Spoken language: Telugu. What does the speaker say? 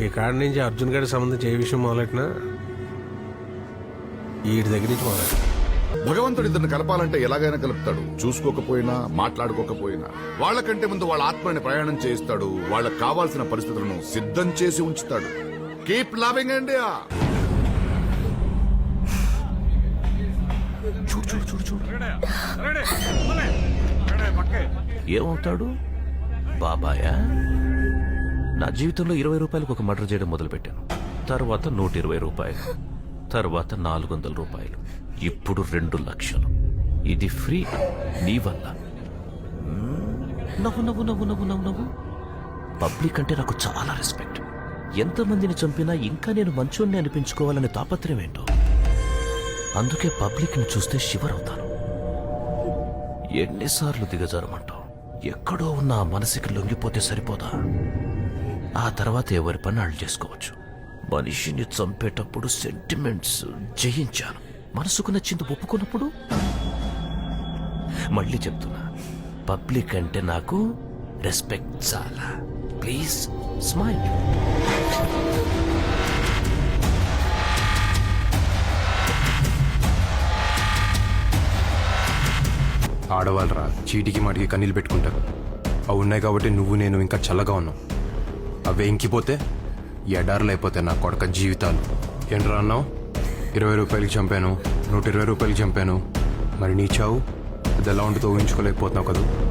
ఈ కాడ నుంచి అర్జున్ గారికి సంబంధించి ఏ విషయం మొదలెట్టినా వీడి దగ్గర నుంచి మొదలెట్ట. భగవంతుడు ఇద్దరిని కలపాలంటే ఎలాగైనా కలుపుతాడు. చూసుకోకపోయినా మాట్లాడుకోకపోయినా. వాళ్ళకంటే ముందు వాళ్ళ ఆత్మని ప్రయాణం చేయిస్తాడు. వాళ్ళకి కావాల్సిన పరిస్థితులను సిద్ధం చేసి ఉంచుతాడు. కీప్ లవింగ్ ఇండియా చూడు చూడు చూడు చూడు. ఏమవుతాడు? బాబాయా? నా జీవితంలో ఇరవై రూపాయలకు ఒక మర్డర్ చేయడం మొదలుపెట్టాను. తర్వాత నూట ఇరవై రూపాయలు. తర్వాత నాలుగు వందల రూపాయలు. ఇప్పుడు రెండు లక్షలు. ఇది ఫ్రీ. నీ వల్ల. నవ్వు నవ్వు నవ్వు నవ్వు నవ్వు నవ్వు. పబ్లిక్ అంటే నాకు చాలా రెస్పెక్ట్ ఎంతమందిని చంపినా ఇంకా నేను మంచోడిని అనిపించుకోవాలనే తాపత్రయం ఏంటో? అందుకే పబ్లిక్ని చూస్తే షివర్ అవుతాను ఎన్నిసార్లు దిగజారమంటావు? ఎక్కడో ఉన్న మనసుకి లొంగిపోతే సరిపోదా? ఆ తర్వాత ఎవరి పని వాళ్ళు చేసుకోవచ్చు. మనిషిని చంపేటప్పుడు సెంటిమెంట్స్ జయించాను. మనసుకు నచ్చింది ఒప్పుకున్నప్పుడు? మళ్ళీ చెప్తున్నా పబ్లిక్ అంటే నాకు రెస్పెక్ట్ చాలా. ప్లీజ్ స్మైల్ ఆడవాళ్ళరా చీటికి మాటికి కన్నీళ్ళు పెట్టుకుంటారు. అవి ఉన్నాయి కాబట్టి నువ్వు నేను ఇంకా చల్లగా ఉన్నావు అవే ఇంకిపోతే? ఎడారులైపోతే నా కొడక జీవితాలు. ఏంట్రా అన్నావు? ఇరవై రూపాయలకి చంపాను నూట ఇరవై రూపాయలకి చంపాను. మరి నీ చావు? అది ఎలా ఉంటుందో ఊహించుకోలేకపోతున్నావు కదా?